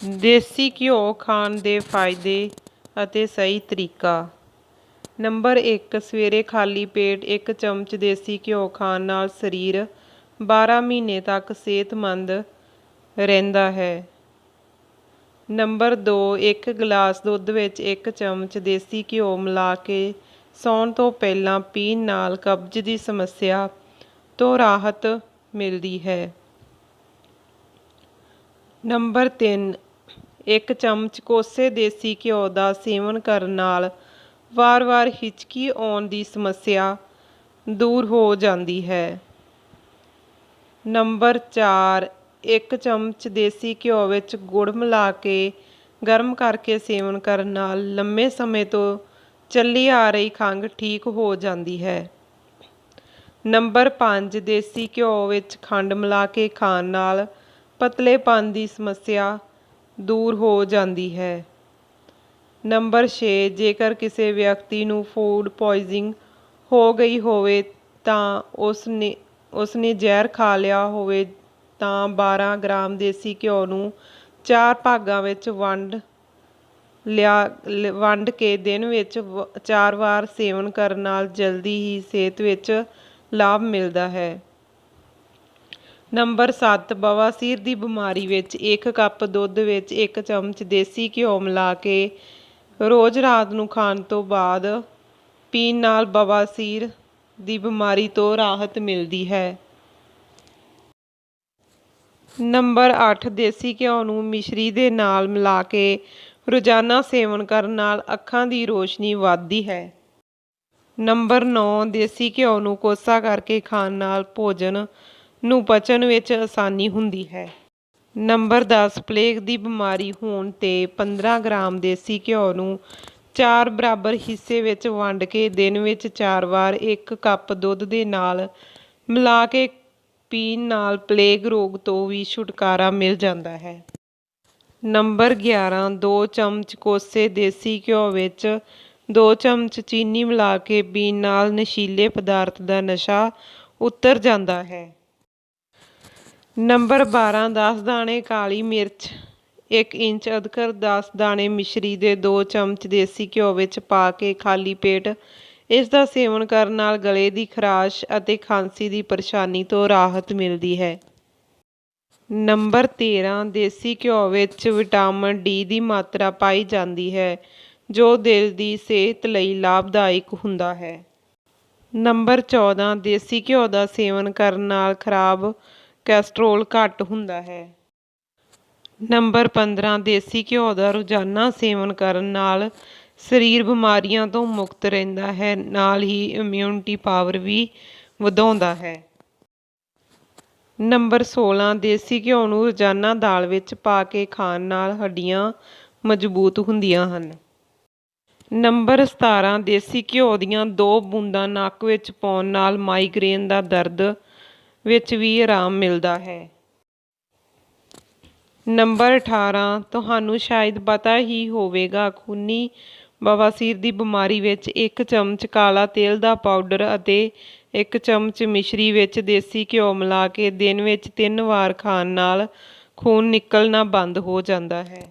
ਦੇਸੀ ਘਿਓ ਖਾਣ ਦੇ ਫਾਇਦੇ ਅਤੇ ਸਹੀ ਤਰੀਕਾ। ਨੰਬਰ 1 ਸਵੇਰੇ ਖਾਲੀ ਪੇਟ 1 ਚਮਚ ਦੇਸੀ ਘਿਓ ਖਾਣ ਨਾਲ ਸਰੀਰ 12 ਮਹੀਨੇ ਤੱਕ ਸਿਹਤਮੰਦ ਰਹਿੰਦਾ ਹੈ। ਨੰਬਰ 2 ਇੱਕ ਗਲਾਸ ਦੁੱਧ ਵਿੱਚ 1 ਚਮਚ ਦੇਸੀ ਘਿਓ ਮਿਲਾ ਕੇ ਸੌਣ ਤੋਂ ਪਹਿਲਾਂ ਪੀਣ ਨਾਲ ਕਬਜ਼ ਦੀ ਸਮੱਸਿਆ ਤੋਂ ਰਾਹਤ ਮਿਲਦੀ ਹੈ। ਨੰਬਰ 3 ਇੱਕ ਚਮਚ ਕੋਸੇ ਦੇਸੀ ਘਿਓ ਦਾ ਸੇਵਨ ਕਰਨ ਨਾਲ ਵਾਰ-ਵਾਰ ਹਿਚਕੀ ਆਉਣ ਦੀ ਸਮੱਸਿਆ ਦੂਰ ਹੋ ਜਾਂਦੀ ਹੈ। ਨੰਬਰ 4 ਇੱਕ ਚਮਚ ਦੇਸੀ ਘਿਓ ਵਿੱਚ ਗੁੜ ਮਿਲਾ ਕੇ ਗਰਮ ਕਰਕੇ ਸੇਵਨ ਕਰਨ ਨਾਲ ਲੰਮੇ ਸਮੇਂ ਤੋਂ ਚੱਲੀ ਆ ਰਹੀ ਖੰਘ ਠੀਕ ਹੋ ਜਾਂਦੀ ਹੈ। ਨੰਬਰ 5 ਦੇਸੀ ਘਿਓ ਵਿੱਚ ਖੰਡ ਮਿਲਾ ਕੇ ਖਾਣ ਨਾਲ ਪਤਲੇਪਨ ਦੀ ਸਮੱਸਿਆ ਦੂਰ ਹੋ ਜਾਂਦੀ ਹੈ। ਨੰਬਰ 6 ਜੇਕਰ ਕਿਸੇ ਵਿਅਕਤੀ ਨੂੰ ਫੂਡ ਪੋਇਜ਼ਨਿੰਗ ਹੋ ਗਈ ਹੋਵੇ ਤਾਂ ਉਸ ਨੇ ਉਸ ਨੇ ਜ਼ਹਿਰ ਖਾ ਲਿਆ ਹੋਵੇ ਤਾਂ 12 ਗ੍ਰਾਮ ਦੇਸੀ ਘਿਓ ਨੂੰ ਚਾਰ ਭਾਗਾਂ ਵਿੱਚ ਵੰਡ ਲਿਆ ਲ- ਵੰਡ ਕੇ ਦਿਨ ਵਿੱਚ ਵ- ਚਾਰ ਵਾਰ ਸੇਵਨ ਕਰਨ ਨਾਲ ਜਲਦੀ ਹੀ ਸਿਹਤ ਵਿੱਚ ਲਾਭ ਮਿਲਦਾ ਹੈ। ਨੰਬਰ 7 ਬਵਾਸੀਰ ਦੀ ਬਿਮਾਰੀ ਵਿੱਚ 1 ਕੱਪ ਦੁੱਧ ਵਿੱਚ 1 ਚਮਚ ਦੇਸੀ ਘਿਓ ਮਿਲਾ ਕੇ ਰੋਜ਼ ਰਾਤ ਨੂੰ ਖਾਣ ਤੋਂ ਬਾਅਦ ਪੀਣ ਨਾਲ ਬਵਾਸੀਰ ਦੀ ਬਿਮਾਰੀ ਤੋਂ ਰਾਹਤ ਮਿਲਦੀ ਹੈ। ਨੰਬਰ 8 ਦੇਸੀ ਘਿਓ ਨੂੰ ਮਿਸ਼ਰੀ ਦੇ ਨਾਲ ਮਿਲਾ ਕੇ ਰੋਜ਼ਾਨਾ ਸੇਵਨ ਕਰਨ ਨਾਲ ਅੱਖਾਂ ਦੀ ਰੋਸ਼ਨੀ ਵੱਧਦੀ ਹੈ। ਨੰਬਰ 9 ਦੇਸੀ ਘਿਓ ਨੂੰ ਕੋਸਾ ਕਰਕੇ ਖਾਣ ਨਾਲ ਭੋਜਨ ਨੂੰ ਪਚਣ ਵਿੱਚ ਆਸਾਨੀ ਹੁੰਦੀ ਹੈ। ਨੰਬਰ 10 ਪਲੇਗ ਦੀ ਬਿਮਾਰੀ ਹੋਣ ਤੇ 15 ਗ੍ਰਾਮ ਦੇਸੀ ਘਿਓ ਨੂੰ ਚਾਰ ਬਰਾਬਰ ਹਿੱਸੇ ਵਿੱਚ ਵੰਡ ਕੇ ਦਿਨ ਵਿੱਚ ਚਾਰ ਵਾਰ ਇੱਕ ਕੱਪ ਦੁੱਧ ਦੇ ਨਾਲ ਮਿਲਾ ਕੇ ਪੀਣ ਨਾਲ ਪਲੇਗ ਰੋਗ ਤੋਂ ਵੀ ਛੁਟਕਾਰਾ ਮਿਲ ਜਾਂਦਾ ਹੈ। ਨੰਬਰ 11 2 ਚਮਚ ਕੋਸੇ ਦੇਸੀ ਘਿਓ ਵਿੱਚ 2 ਚਮਚ ਚੀਨੀ ਮਿਲਾ ਕੇ ਪੀਣ ਨਾਲ ਨਸ਼ੀਲੇ ਪਦਾਰਥ ਦਾ ਨਸ਼ਾ ਉਤਰ ਜਾਂਦਾ ਹੈ। ਨੰਬਰ 12 10 ਦਾਣੇ, ਕਾਲੀ ਮਿਰਚ। 1 ਇੰਚ ਅਦਕਰ 10 ਦਾਣੇ ਮਿਸ਼ਰੀ ਦੇ 2 ਚਮਚ ਦੇਸੀ ਘਿਓ ਵਿੱਚ ਪਾ ਕੇ ਖਾਲੀ ਪੇਟ ਇਸ ਦਾ ਸੇਵਨ ਕਰਨ ਨਾਲ ਗਲੇ ਦੀ ਖਰਾਸ਼ ਅਤੇ ਖਾਂਸੀ ਦੀ ਪਰੇਸ਼ਾਨੀ ਤੋਂ ਰਾਹਤ ਮਿਲਦੀ ਹੈ। ਨੰਬਰ 13 ਦੇਸੀ ਘਿਓ ਵਿੱਚ ਵਿਟਾਮਿਨ ਡੀ ਦੀ ਮਾਤਰਾ ਪਾਈ ਜਾਂਦੀ ਹੈ, ਜੋ ਦਿਲ ਦੀ ਸਿਹਤ ਲਈ ਲਾਭਦਾਇਕ ਹੁੰਦਾ ਹੈ। ਨੰਬਰ 14 ਦੇਸੀ ਘਿਓ ਦਾ ਸੇਵਨ ਕਰਨ ਨਾਲ ਖਰਾਬ ਕੈਸਟਰੋਲ ਘੱਟ ਹੁੰਦਾ ਹੈ। ਨੰਬਰ 15 ਦੇਸੀ ਘਿਓ ਦਾ ਰੋਜ਼ਾਨਾ ਸੇਵਨ ਕਰਨ ਨਾਲ ਸਰੀਰ ਬਿਮਾਰੀਆਂ ਤੋਂ ਮੁਕਤ ਰਹਿੰਦਾ ਹੈ, ਨਾਲ ਹੀ ਇਮਿਊਨਿਟੀ ਪਾਵਰ ਵੀ ਵਧਾਉਂਦਾ ਹੈ। ਨੰਬਰ 16 ਦੇਸੀ ਘਿਓ ਨੂੰ ਰੋਜ਼ਾਨਾ ਦਾਲ ਵਿੱਚ ਪਾ ਕੇ ਖਾਣ ਨਾਲ ਹੱਡੀਆਂ ਮਜ਼ਬੂਤ ਹੁੰਦੀਆਂ ਹਨ। ਨੰਬਰ 17 ਦੇਸੀ ਘਿਓ ਦੀਆਂ ਦੋ ਬੂੰਦਾਂ ਨੱਕ ਵਿੱਚ ਪਾਉਣ ਨਾਲ ਮਾਈਗ੍ਰੇਨ ਦਾ ਦਰਦ ਵਿੱਚ ਵੀ ਆਰਾਮ ਮਿਲਦਾ ਹੈ। ਨੰਬਰ 18 ਤੁਹਾਨੂੰ ਸ਼ਾਇਦ ਪਤਾ ਹੀ ਹੋਵੇਗਾ, ਖੂਨੀ ਬਵਾਸੀਰ ਦੀ ਬਿਮਾਰੀ ਵਿੱਚ ਇੱਕ ਚਮਚ ਕਾਲਾ ਤੇਲ ਦਾ ਪਾਊਡਰ ਅਤੇ ਇੱਕ ਚਮਚ ਮਿਸ਼ਰੀ ਵਿੱਚ ਦੇਸੀ ਘਿਓ ਮਿਲਾ ਕੇ ਦਿਨ ਵਿੱਚ ਤਿੰਨ ਵਾਰ ਖਾਣ ਨਾਲ ਖੂਨ ਨਿਕਲਣਾ ਬੰਦ ਹੋ ਜਾਂਦਾ ਹੈ।